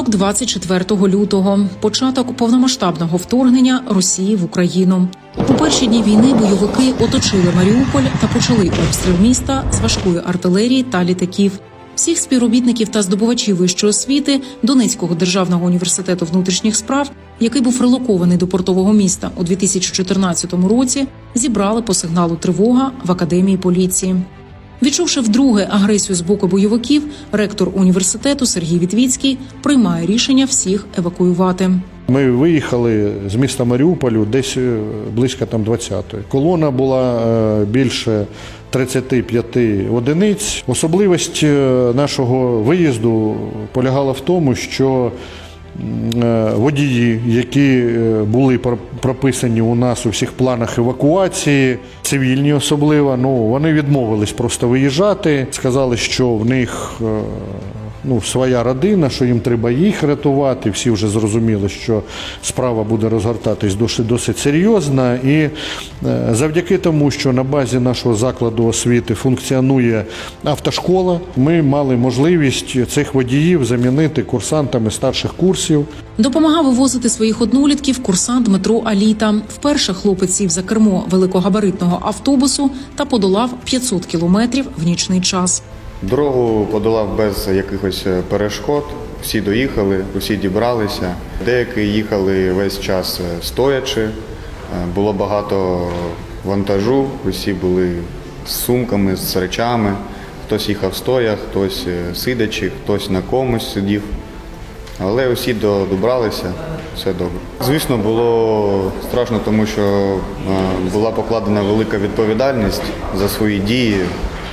Ранок 24 лютого, початок повномасштабного вторгнення Росії в Україну. У перші дні війни бойовики оточили Маріуполь та почали обстріл міста з важкої артилерії та літаків. Всіх співробітників та здобувачів вищої освіти Донецького державного університету внутрішніх справ, який був релокований до портового міста у 2014 році, зібрали по сигналу тривога в академії поліції. Відчувши вдруге агресію з боку бойовиків, ректор університету Сергій Вітвіцький приймає рішення всіх евакуювати. Ми виїхали з міста Маріуполю десь е, близько там 20-ї. Колона була е, більше 35 одиниць. Особливість е, нашого виїзду полягала в тому, що водії, які е, були пр- прописані у нас у всіх планах евакуації, цивільні особливо, ну вони відмовились просто виїжджати. Сказали, що в них е, ну, своя родина, що їм треба їх рятувати. Всі вже зрозуміли, що справа буде розгортатись досить, досить серйозно. І е, завдяки тому, що на базі нашого закладу освіти функціонує автошкола, ми мали можливість цих водіїв замінити курсантами старших курсів. Допомагав вивозити своїх однолітків курсант Дмитро Аліта. Вперше хлопець сів за кермо великогабаритного автобусу та подолав 500 кілометрів в нічний час. Дорогу подолав без якихось е, перешкод. Всі доїхали, усі дібралися. Деякі їхали весь час е, стоячи. Е, Було багато вантажу, усі були з сумками, з речами. Хтось їхав стоя, хтось сидячи, хтось на комусь сидів. Але усі добралися, все добре. Звісно, було страшно, тому що була покладена велика відповідальність за свої дії,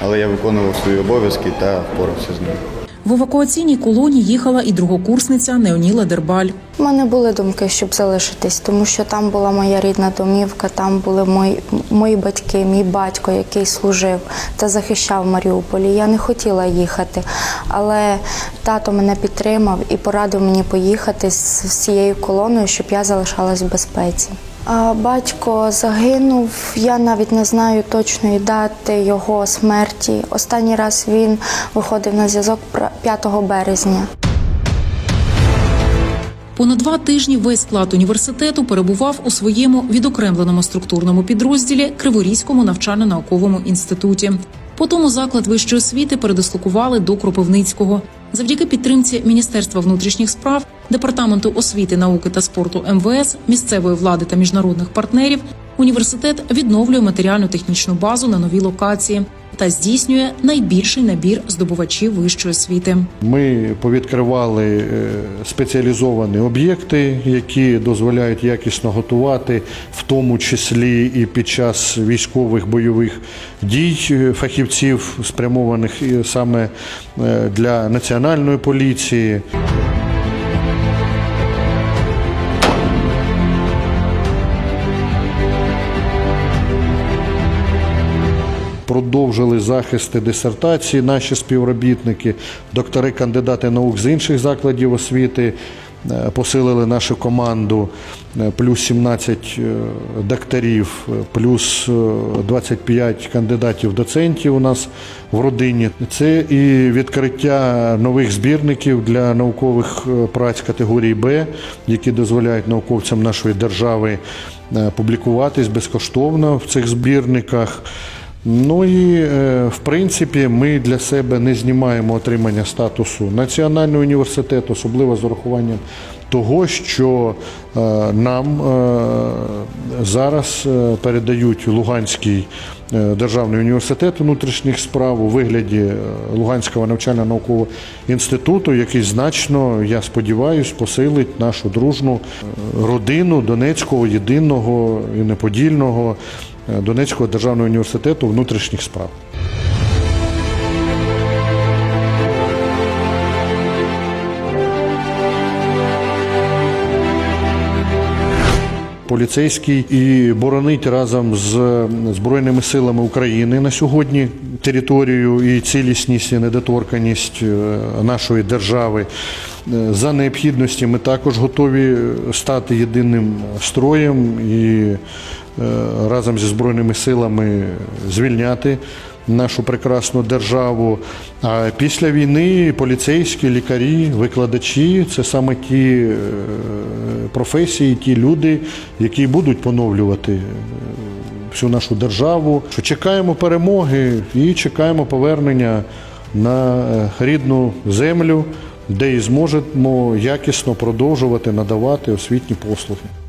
але я виконував свої обов'язки та впорався з ними. В евакуаційній колоні їхала і другокурсниця Неоніла Дербаль. У мене були думки, щоб залишитись, тому що там була моя рідна домівка, там були мої, мої батьки, мій батько, який служив та захищав Маріуполі. Я не хотіла їхати, але тато мене підтримав і порадив мені поїхати з всією колоною, щоб я залишалась в безпеці. Батько загинув. Я навіть не знаю точної дати його смерті. Останній раз він виходив на зв'язок 5 березня. Понад два тижні весь склад університету перебував у своєму відокремленому структурному підрозділі Криворізькому навчально-науковому інституті. Потім заклад вищої освіти передислокували до Кропивницького. Завдяки підтримці Міністерства внутрішніх справ, департаменту освіти, науки та спорту МВС, місцевої влади та міжнародних партнерів. Університет відновлює матеріально-технічну базу на новій локації та здійснює найбільший набір здобувачів вищої освіти. Ми повідкривали е, спеціалізовані об'єкти, які дозволяють якісно готувати, в тому числі і під час військових бойових дій е, фахівців, спрямованих саме е, для національної поліції. Продовжили захисти дисертації наші співробітники, доктори, кандидати наук з інших закладів освіти. е, Посилили нашу команду е, плюс 17 е, докторів, плюс е, 25 кандидатів доцентів у нас в родині. Це і відкриття нових збірників для наукових праць категорії Б, які дозволяють науковцям нашої держави публікуватись безкоштовно в цих збірниках. Ну і е, в принципі ми для себе не знімаємо отримання статусу національного університету, особливо з урахуванням того, що е, нам е, зараз передають Луганський державний університет внутрішніх справ у вигляді Луганського навчально-наукового інституту, який значно, я сподіваюся, посилить нашу дружну родину Донецького єдиного і неподільного. Донецького державного університету внутрішніх справ. Поліцейський і боронить разом з Збройними силами України на сьогодні територію і цілісність і недоторканість е, нашої держави. Е, За необхідності ми також готові стати єдиним строєм і е, разом зі Збройними силами звільняти нашу прекрасну державу. А після війни поліцейські, лікарі, викладачі це саме ті е, професії, ті люди, які будуть поновлювати е, всю нашу державу. Що чекаємо перемоги і чекаємо повернення на е, рідну землю, де і зможемо якісно продовжувати надавати освітні послуги.